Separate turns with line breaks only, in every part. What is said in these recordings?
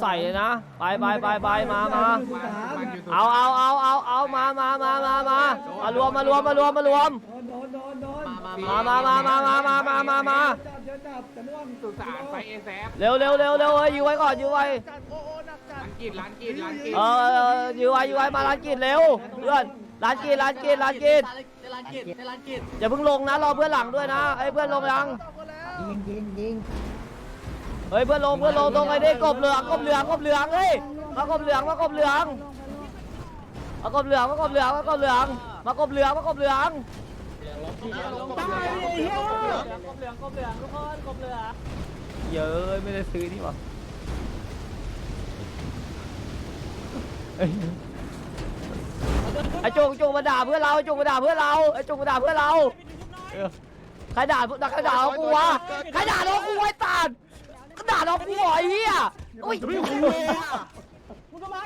ใส่เลยนะ ไปไปไปไปมามาเอาเอาเอาเอาเอามามามามามามารวมมารวมมารวมมารวม
โดนโดนโดน
มามามามามามามามามา
จับเดี๋ยวจับจะน่วง
สุสานไฟเอแซฟ
เร็วเร็วเร็วเร็วเฮ้ยยื้อไว้ก่อนยื้อไว้
ร้านกินร้านกินร้านกิน
เออยื้อไว้ยื้อไว้มาร้านกินเร็วเพื่อนร้านกินร้านกินร้านกิน
ในร้านกิจในร้านกิจ
อย่าเพิ่งลงนะรอเพื่อนหลังด้วยนะไอ้ยเพื่อนลงยัง
ยิงยิงยิง
เฮ้ยเพื่อนลงเพื่อนลงตรงไอ้นี่กบเหลืองกบเหลืองกบเหลืองเฮ้ยมากบเหลืองมากบเหลืองมากบเหลืองมากบเหลืองมากบเหลืองมากบเหลืองมากบเหลือง
ตายไอ้เหี้ย
เยอะไม่ได้ซื้อนี่หว่าเอ้ยไอ้จงจงมาด่าเพื่อนเราไอ้จงมาด่าเพื่อนเราไอ้จงมาด่าเพื่อนเราเออใครด่าใครด่าเรากูวะใครด่าเรากูไอ้ตาดก็ด่าเรากูเหรอไอ้เหี้ ยโอ้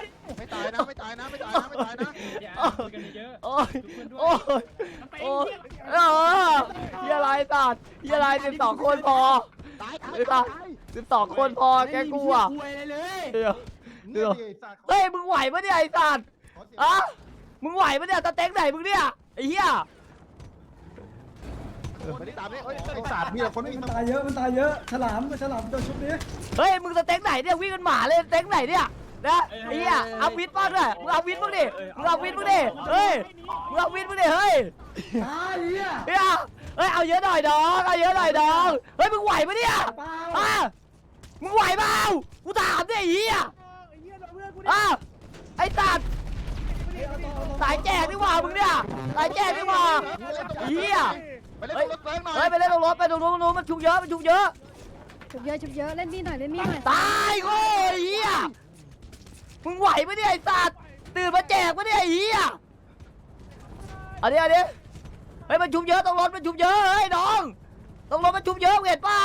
ย
ไม่ตายนะไม่ตายนะไม่ตายนะไม่ตายนะ
โอ้ยโอ้ยโอ้ยเออเหี้ยอะไรสัตว์เหี้ยอะไรสิบสองคนพอ
ตายตาย
ไอ้สัตว์สิบสองคนพอแกกูอะ
คุยเลยเลย
เดี๋ยว
เดี๋ยวสัตว์
เฮ้ยมึงไหวปะเนี่ยไอ้สัตว์อะมึงไหวปะเนี่ยสเต็กไหนมึงเนี่ยไอ้เหี้ย
มาที่ตามนี่ไอ้สัตว์มีแต่คนไม่
มันตายเยอะ มันตายเยอะ ฉลามฉลามตัวชุบนี้
เฮ้ยมึงสเต็กไหนเนี่ยวิ่งกันหมาเลยสเต็กไหนเนี่ยนะไอ้เหี้ยเอาวิทย์บ้างด้วยมึงเอาวิทย์บ้างดิมึงเอาวิทย์บ้างดิเฮ้ยมึงเอาวิทย์บ้างดิเฮ้ย
ตายเหี้ย
เฮ้ยเอาเฮ้ยเอาเยอะหน่อยดองเอาเยอะหน่อยดองเฮ้ยมึงไหวปะเนี่ย
เปล่า
อะมึงไหวเปล่ากูถามดิไอ้เหี้ยอะไอ้ตัดสายแจกดีกว่ามึงเนี่ยสายแจกดีกว่าไอ้เหี้ย
ไปเล่นรถแรงหน่อย
เฮ้ยไปเล่นตรงรถไปตรงนู้นตรงนู้นมันชุกเยอะมันชุกเยอะ
ชุบเยอะชุบเยอะเล่นมีดหน่อยเล่นมีดหน่อย
ตายโอ้ยไอ้เหี้ยมึงไหวปะเนี่ยไอ้สัตว์ตื่นมาแจกปะเนี่ยไอ้เหี้ยเอาดิเอาดิเฮ้ยมันชุบเยอะตรงรถมันชุบเยอะเฮ้ยน้องตรงรถมันชุบเยอะเห็นเปล่า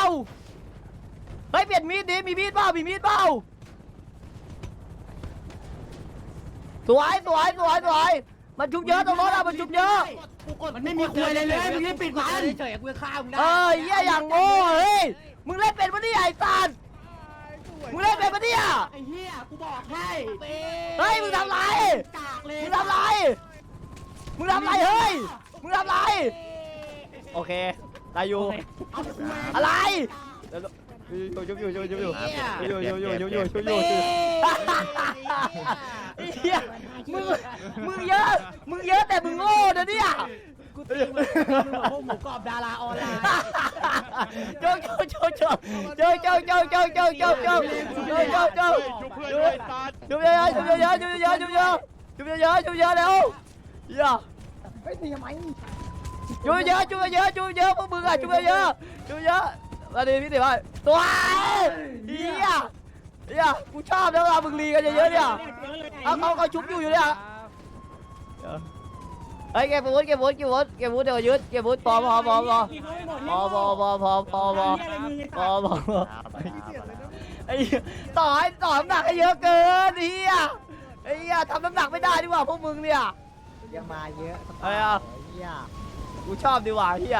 เฮ้ยเปลี่ยนมีดดิมีมีดเปล่ามีมีดเปล่าสวยสวยสวยสวย มันชุบเยอะตรงรถอะมันชุบเยอะ
มันไม่มีคุยเลยเลยมึงรีบปิดมันเฉยๆกูจะฆ่ามึงได้
เออเหี้ยอย่างโง่เฮ้ยมึงเล่นเป็นปะเนี่ยไอ้สัตว์มึงเล่นเป็นปะเนี่ย
ไอ้เหี้ยกูบอกให้
เฮ้ยมึงทำไร
กากเลย
มึงทำไรมึงทำไรเฮ้ยมึงทำไรโอเคได้อยู่
เอาคุย
อะไรเดี๋ยวอยู่อยู่อยู่อยู่อยู่อยู่อยู่อยู่อยู่อยู่อยู่ อยู่อยู่อเฮียมึงมึงเยอะ มึงเยอะแต่มึงโง่นะเนี่ย
กูตีมึงมึงบอกพวกหมูกรอบดาราออนไลน์
โจโจโจโจโจโจโจโจโจโจโจโจโจโจจุบเยอะจุบเยอะจุบเยอะจุบเยอะจุบเยอะจุบเยอะเร็วเฮีย
ไอ้ตีทำไม
จุบเยอะจุบเยอะจุบเยอะพวกมึงอะจุบเยอะจุบเยอะมาดิพี่ติ๋วตัวเฮีย เฮียกูชอบแล้วเวลามึงรีกันเยอะๆเนี่ยเอาเขาเขาชุบอยู่อยู่เนี่ยเฮ้ยเก็บวุ้นเก็บวุ้นเก็บวุ้นเก็บวุ้นเดี๋ยวยึดเก็บวุ้นพอพอพอพอพอพอพอพอพอพอพอพอพอไอ้ต่อให้ต่อน้ำหนักให้เยอะเกินเฮียไอ้เหี้ยทำน้ำหนักไม่ได้ดีกว่าพวกมึงเนี่ย
ยังมาเยอะ
อะไอะ
เหี้ย
กูชอบดีกว่าเฮีย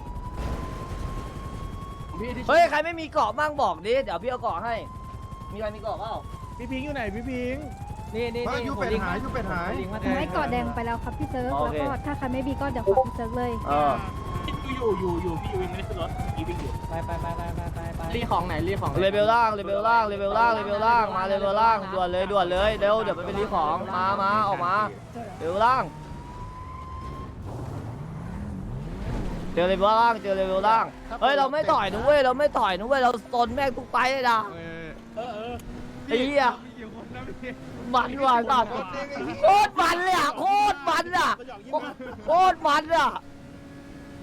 เฮ้ยใครไม่มีเกาะมั่งบอกดิเดี๋ยวพี่เอาเกาะให้ มีใครมีเกาะเปล่า
พี่พิงอยู่ไหนพี่พิง
นี่นี่
มายูเป็ดหายยูเป็ดหาย
ผมให้เกาะแดงไปแล้วครับพี่เซิร์ฟแล้วก็ถ้าใครไม่มีก็เดี๋ยวขอพี่เซิร์ฟเลย
เออ
อยู่อยู่อยู่พี่วิงไม่ได้ขึ้นรถพี่วิ่งอยู่
ไปไปไปไปไปไปไป
รีของไหนรีของ
เลเวลล่างเลเวลล่างเลเวลล่างเลเวลล่างมาเลเวลล่างด่วนเลยด่วนเลยเร็วเดี๋ยวไปเป็นรีของมามาออกมาเลเวลล่าง เจอเลเวลล่างเจอเลเวลล่างเฮ้ยเราไม่ต่อยนะเว้ยเราไม่ต่อยนะเว้ยเราตนแม่งทุกไปเลยนะไอ้เหี้ย มันว่ะสัตว์โคตรมันเลยอะโคตรมันอะโคตรมันอะ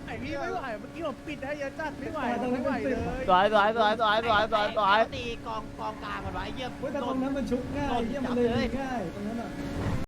ไหวพี่ไม่ไหวเมื่อกี้ผมปิดให้ยาจัดไม่ไหว
ตรงนั้
ไม่
น
ไหว
เป็น
เล
สิบ
ย
สวยสวยสวยสวยสวยสวยสวย
ตีกองกองกลางกันไว้เยี่ยม
เฮ้ยแต่ตรงนั้นมันชุบง่ายเยี่ยมนเลยง่ายตรงนั้นอะ